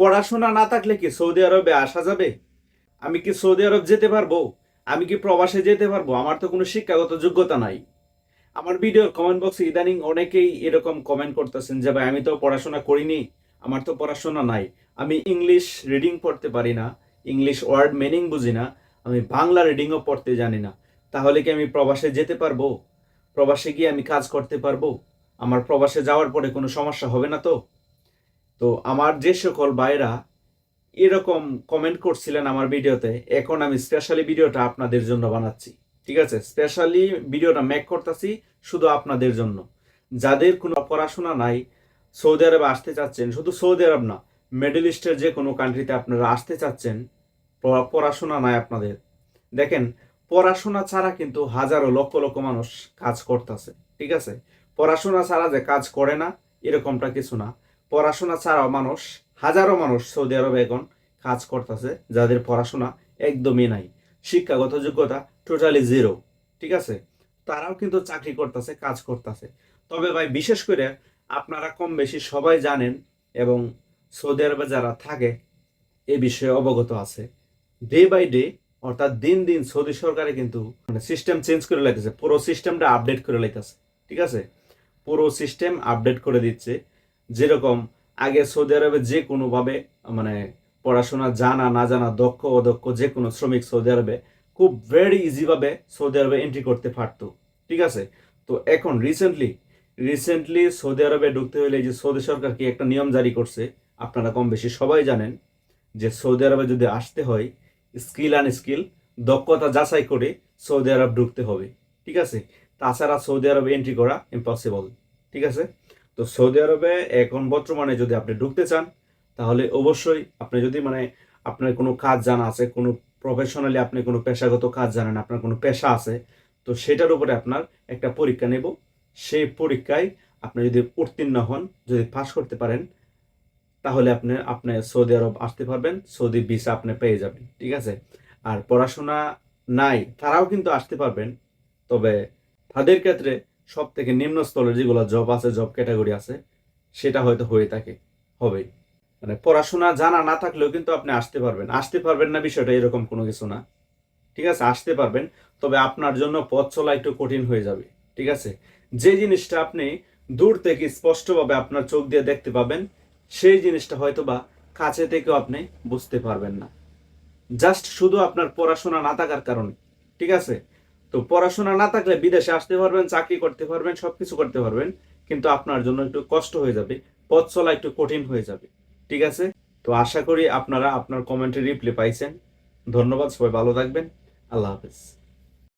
পড়াশোনা না থাকলে কি সৌদি আরবে আসা যাবে? আমি কি সৌদি আরব যেতে পারব? আমি কি প্রবাসে যেতে পারব? আমার তো কোনো শিক্ষাগত যোগ্যতা নাই। আমার ভিডিওর কমেন্ট বক্সে ইদানিং অনেকেই এরকম কমেন্ট করতেছেন যে, ভাই, আমি তো পড়াশোনা করিনি, আমার তো পড়াশোনা নাই। আমি ইংলিশ রিডিং পড়তে পারি না ইংলিশ ওয়ার্ড মিনিং বুঝি না, আমি বাংলা রিডিংও পড়তে জানি না। তাহলে কি আমি প্রবাসে যেতে পারব? প্রবাসে গিয়ে আমি কাজ করতে পারব? আমার প্রবাসে যাওয়ার পরে কোনো সমস্যা হবে না তো? তো আমার যে সকল ভাইরা এরকম কমেন্ট করছিলেন আমার ভিডিওতে, এখন আমি স্পেশালি ভিডিওটা আপনাদের জন্য বানাচ্ছি। ঠিক আছে? স্পেশালি ভিডিওটা মেক করতেছি শুধু আপনাদের জন্য। যাদের কোনো পড়াশোনা নাই, সৌদি আরবে আসতে চাচ্ছেন, শুধু সৌদি আরব না মিডল ইস্টের যে কোনো কান্ট্রিতে আপনারা আসতে চাচ্ছেন পড়াশোনা নাই আপনাদের। দেখেন, পড়াশোনা ছাড়া কিন্তু হাজারো লক্ষ লক্ষ মানুষ কাজ করতেছে। ঠিক আছে? পড়াশোনা ছাড়া যে কাজ করে না, এরকমটা কিছু না। পড়াশোনা ছাড়াও মানুষ, হাজারো মানুষ সৌদি আরবে এখন কাজ করতেছে, যাদের পড়াশোনা একদমই নাই। শিক্ষাগত যোগ্যতা টোটালি জিরো ঠিক আছে? তারাও কিন্তু চাকরি করতেছে, কাজ করতেছে। তবে ভাই, বিশেষ করে আপনারা কম বেশি সবাই জানেন এবং সৌদি আরবে যারা থাকে, এ বিষয়ে অবগত আছে। ডে বাই ডে অর্থাৎ দিন দিন সৌদি সরকারে কিন্তু মানে সিস্টেম চেঞ্জ করে লাইতেছে, পুরো সিস্টেমটা আপডেট করে লাইতেছে, ঠিক আছে? পুরো সিস্টেম আপডেট করে দিচ্ছে। যেরকম আগে সৌদি আরবে যে কোনোভাবে মানে পড়াশোনা জানা, না জানা, দক্ষ, অদক্ষ যে কোনো শ্রমিক সৌদি আরবে, খুব ভেরি ইজিভাবে সৌদি আরবে এন্ট্রি করতে পারতো। ঠিক আছে? তো এখন রিসেন্টলি রিসেন্টলি সৌদি আরবে ঢুকতে হলে যে সৌদি সরকার কি একটা নিয়ম জারি করছে, আপনারা কম বেশি সবাই জানেন, যে সৌদি আরবে যদি আসতে হয় স্কিল অ্যান্ড স্কিল দক্ষতা যাচাই করে সৌদি আরব ঢুকতে হবে। ঠিক আছে? তাছাড়া সৌদি আরবে এন্ট্রি করা ইম্পসিবল ঠিক আছে? তো সৌদি আরবে এখন বর্তমানে যদি আপনি ঢুকতে চান, তাহলে অবশ্যই আপনি যদি মানে আপনার কোনো কাজ জানা আছে, কোনো প্রফেশনালি আপনি কোনো পেশাগত কাজ জানেন, আপনার কোনো পেশা আছে, তো সেটার উপরে আপনার একটা পরীক্ষা নেব। সেই পরীক্ষায় আপনি যদি উত্তীর্ণ হন, যদি পাস করতে পারেন, তাহলে আপনি আপনি সৌদি আরব আসতে পারবেন, সৌদি ভিসা আপনি পেয়ে যাবেন, ঠিক আছে? আর পড়াশোনা নাই, তারাও কিন্তু আসতে পারবেন, তবে তাদের ক্ষেত্রে সব থেকে নিম্ন স্তরের যেগুলো জব আছে জব ক্যাটাগরি আছে, সেটা হয়তো হয়ে থাকে, হবেই। মানে পড়াশোনা জানা না থাকলেও কিন্তু আপনি আসতে পারবেন। আসতে পারবেন না বিষয়টা এরকম কোনো কিছু না। ঠিক আছে, আসতে পারবেন, তবে আপনার জন্য পথ চলা একটু কঠিন হয়ে যাবে। ঠিক আছে? যে জিনিসটা আপনি দূর থেকে স্পষ্টভাবে আপনার চোখ দিয়ে দেখতে পাবেন, সেই জিনিসটা হয়তো বা কাছে থেকেও আপনি বুঝতে পারবেন না। জাস্ট শুধু আপনার পড়াশোনা না থাকার কারণে। ঠিক আছে? তো পড়াশোনা না থাকলে বিদেশে আসতে পারবেন, চাকরি করতে পারবেন, সবকিছু করতে পারবেন, কিন্তু আপনার জন্য একটু কষ্ট হয়ে যাবে, পথ চলা একটু কঠিন হয়ে যাবে, ঠিক আছে? তো আশা করি আপনারা আপনার কমেন্টে রিপ্লাই পাইছেন। ধন্যবাদ, সবাই ভালো থাকবেন। আল্লাহ হাফেজ।